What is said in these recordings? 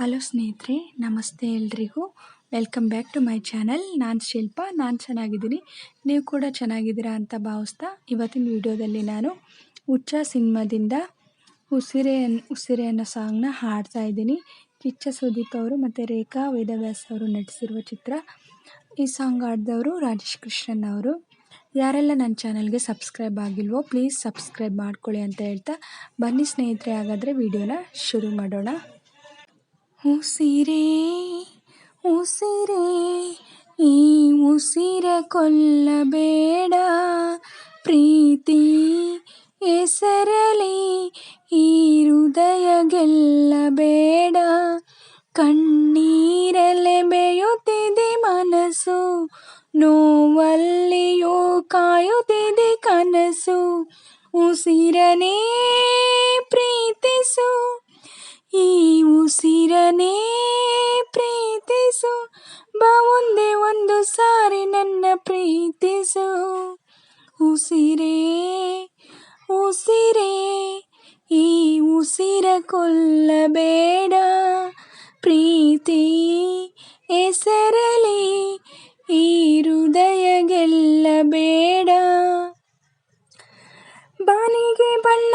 Hello ಸ್ನೇಹಿತರೆ, ನಮಸ್ತೆ ಎಲ್ರಿಗೂ. Welcome back to my channel ನಾನು ಶಿಲ್ಪ, ನಾನು ಚೆನ್ನಾಗಿದ್ದೀನಿ. ನೀವು ಕೂಡ ಚೆನ್ನಾಗಿದ್ದೀರಾ ಅಂತ ಭಾವಿಸ್ತಾ ಇವತ್ತಿನ ವಿಡಿಯೋದಲ್ಲಿ ನಾನು ಹುಚ್ಚ ಸಿನಿಮಾದಿಂದ ಉಸಿರೆ ಉಸಿರೆ ಅನ್ನೋ ಸಾಂಗ್ನ ಹಾಡ್ತಾ ಇದ್ದೀನಿ. ಕಿಚ್ಚ ಸುದೀಪ್ ಅವರು ಮತ್ತು ರೇಖಾ ವೇದವ್ಯಾಸ್ ಅವರು ನಟಿಸಿರುವ ಚಿತ್ರ. ಈ ಸಾಂಗ್ ಹಾಡಿದವರು ರಾಜೇಶ್ ಕೃಷ್ಣನ್ ಅವರು. ಯಾರೆಲ್ಲ ನನ್ನ ಚಾನಲ್ಗೆ ಸಬ್ಸ್ಕ್ರೈಬ್ ಆಗಿಲ್ವೋ ಪ್ಲೀಸ್ ಸಬ್ಸ್ಕ್ರೈಬ್ ಮಾಡ್ಕೊಳ್ಳಿ ಅಂತ ಹೇಳ್ತಾ ಬನ್ನಿ ಸ್ನೇಹಿತರೆ, ಹಾಗಾದರೆ ವಿಡಿಯೋನ ಶುರು ಮಾಡೋಣ. ಉಸಿರೇ ಉಸಿರೇ, ಈ ಉಸಿರ ಕೊಲ್ಲಬೇಡ. ಪ್ರೀತಿ ಹೆಸರಲಿ ಈ ಹೃದಯ ಗೆಲ್ಲಬೇಡ. ಕಣ್ಣೀರಲೆ ಬೇಯುತ್ತಿದೆ ಮನಸ್ಸು, ನೋವಲ್ಲಿಯೋ ಕಾಯುತ್ತಿದೆ ಕನಸು. ಉಸಿರನೇ ಪ್ರೀತಿಸು. ಈ ಉಸಿರನೇ ಪ್ರೀತಿಸು. ಬಾ ಒಂದೇ ಒಂದು ಸಾರಿ ನನ್ನ ಪ್ರೀತಿಸು. ಉಸಿರೇ ಉಸಿರೇ, ಈ ಉಸಿರ ಕೊಲ್ಲಬೇಡ. ಪ್ರೀತಿ ಹೆಸರಲಿ ಈ ಹೃದಯ ಗೆಲ್ಲಬೇಡ. ಬಾನಿಗೆ ಬಣ್ಣ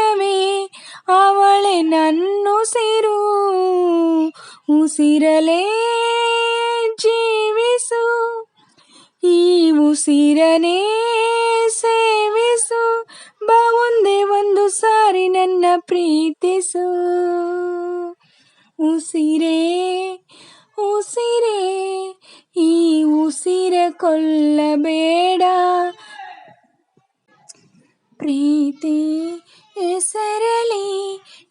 ಉಸಿರಲೇ ಜೀವಿಸು, ಈ ಉಸಿರನೇ ಸೇವಿಸು, ಬಾ ಒಂದೇ ಒಂದು ಸಾರಿ ನನ್ನ ಪ್ರೀತಿಸು. ಉಸಿರೇ ಉಸಿರೇ ಈ ಉಸಿರ ಕೊಲ್ಲಬೇಡ ಪ್ರೀತಿ ಹೆಸರಲಿ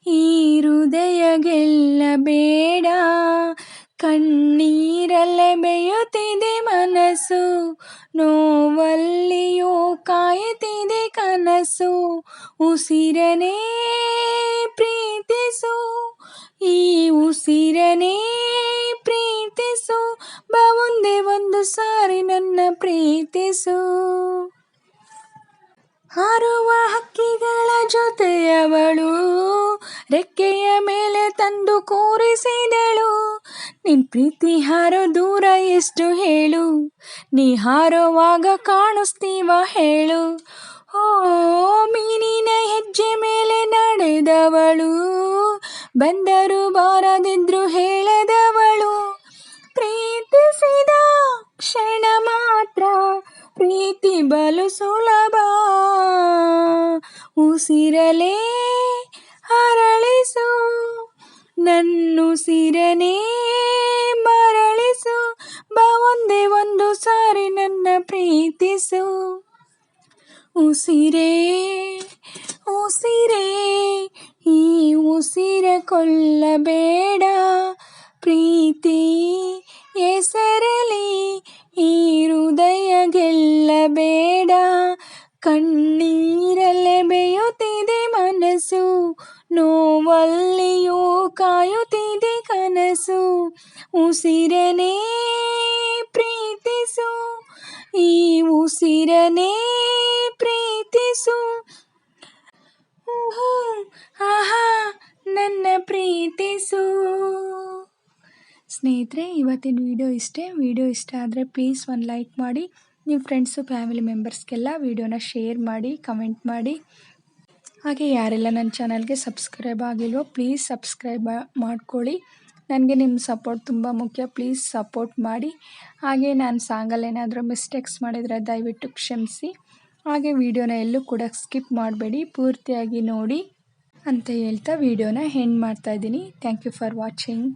ಈ ಹೃದಯ ಗೆಲ್ಲಬೇಡ ಕಣ್ಣೀರಲ್ಲೇ ಬೇಯುತ್ತಿದೆ ಮನಸ್ಸು, ನೋವಲ್ಲಿಯೋ ಕಾಯುತ್ತಿದೆ ಕನಸು. ಉಸಿರನೇ ಪ್ರೀತಿಸು, ಈ ಉಸಿರನೇ ಪ್ರೀತಿಸು. ಬಾ, ಒಂದೇ ಒಂದು ಸಾರಿ ನನ್ನ ಪ್ರೀತಿಸು. ಹಾರುವ ಹಕ್ಕಿಗಳ ಜೊತೆಯವಳು, ರೆಕ್ಕೆಯ ಮೇಲೆ ತಂದು ಕೂರಿಸಿದಳು. ನಿನ್ ಪ್ರೀತಿ ಹಾರೋ ದೂರ ಎಷ್ಟು ಹೇಳು, ನೀ ಹಾರುವಾಗ ಕಾಣಿಸ್ತೀವ ಹೇಳು. ಓ ಮೀನಿನ ಹೆಜ್ಜೆ ಮೇಲೆ ನಡೆದವಳು, ಬಂದರು ಬಾರದಿದ್ರು ಹೇಳದವಳು. ಪ್ರೀತಿಸಿದ ಕ್ಷಣ ಮಾತ್ರ, ಪ್ರೀತಿ ಬಲು ಸುಲಭ. ಉಸಿರಲೇ ಹರಳಿಸು ನನ್ನುಸಿರನೇ ಮರಳಿಸು ಬಾ ಒಂದೇ ಒಂದು ಸಾರಿ ನನ್ನ ಪ್ರೀತಿಸು. ಉಸಿರೇ ಉಸಿರೇ, ಈ ಉಸಿರ ಕೊಲ್ಲಬೇಡ, ಪ್ರೀತಿ ಹೆಸರಲಿ ಈ ಹೃದಯ ಗೆಲ್ಲಬೇಡ ಕಣ್ಣೀರಲ್ಲೇ ನೋವಲ್ಲಿಯೋ ಕಾಯುತ್ತಿದೆ ಕನಸು ಉಸಿರನೇ ಪ್ರೀತಿಸು, ಈ ಉಸಿರನೇ ಪ್ರೀತಿಸು. ಆಹಾ, ನನ್ನ ಪ್ರೀತಿಸು. ಸ್ನೇಹಿತರೆ, ಇವತ್ತಿನ ವಿಡಿಯೋ ಇಷ್ಟೇ. ವಿಡಿಯೋ ಇಷ್ಟ ಆದರೆ ಪ್ಲೀಸ್ ಒಂದು ಲೈಕ್ ಮಾಡಿ. ನಿಮ್ಮ ಫ್ರೆಂಡ್ಸು ಫ್ಯಾಮಿಲಿ ಮೆಂಬರ್ಸ್ಗೆಲ್ಲ ವಿಡಿಯೋನ ಶೇರ್ ಮಾಡಿ ಕಮೆಂಟ್ ಮಾಡಿ. ಹಾಗೆ ಯಾರೆಲ್ಲ ನನ್ನ ಚಾನಲ್ಗೆ ಸಬ್ಸ್ಕ್ರೈಬ್ ಆಗಿಲ್ವೋ ಪ್ಲೀಸ್ ಸಬ್ಸ್ಕ್ರೈಬ್ ಮಾಡ್ಕೊಳ್ಳಿ. ನನಗೆ ನಿಮ್ಮ ಸಪೋರ್ಟ್ ತುಂಬ ಮುಖ್ಯ. ಪ್ಲೀಸ್ ಸಪೋರ್ಟ್ ಮಾಡಿ. ಹಾಗೆ ನಾನು ಸಾಂಗಲ್ಲಿ ಏನಾದರೂ ಮಿಸ್ಟೇಕ್ಸ್ ಮಾಡಿದರೆ ದಯವಿಟ್ಟು ಕ್ಷಮಿಸಿ. ಹಾಗೆ ವಿಡಿಯೋನ ಎಲ್ಲೂ ಕೂಡ ಸ್ಕಿಪ್ ಮಾಡಬೇಡಿ. ಪೂರ್ತಿಯಾಗಿ ನೋಡಿ ಅಂತ ಹೇಳ್ತಾ ವಿಡಿಯೋನ ಹೆಂಡ್ ಮಾಡ್ತಾಯಿದ್ದೀನಿ ಥ್ಯಾಂಕ್ ಯು ಫಾರ್ ವಾಚಿಂಗ್.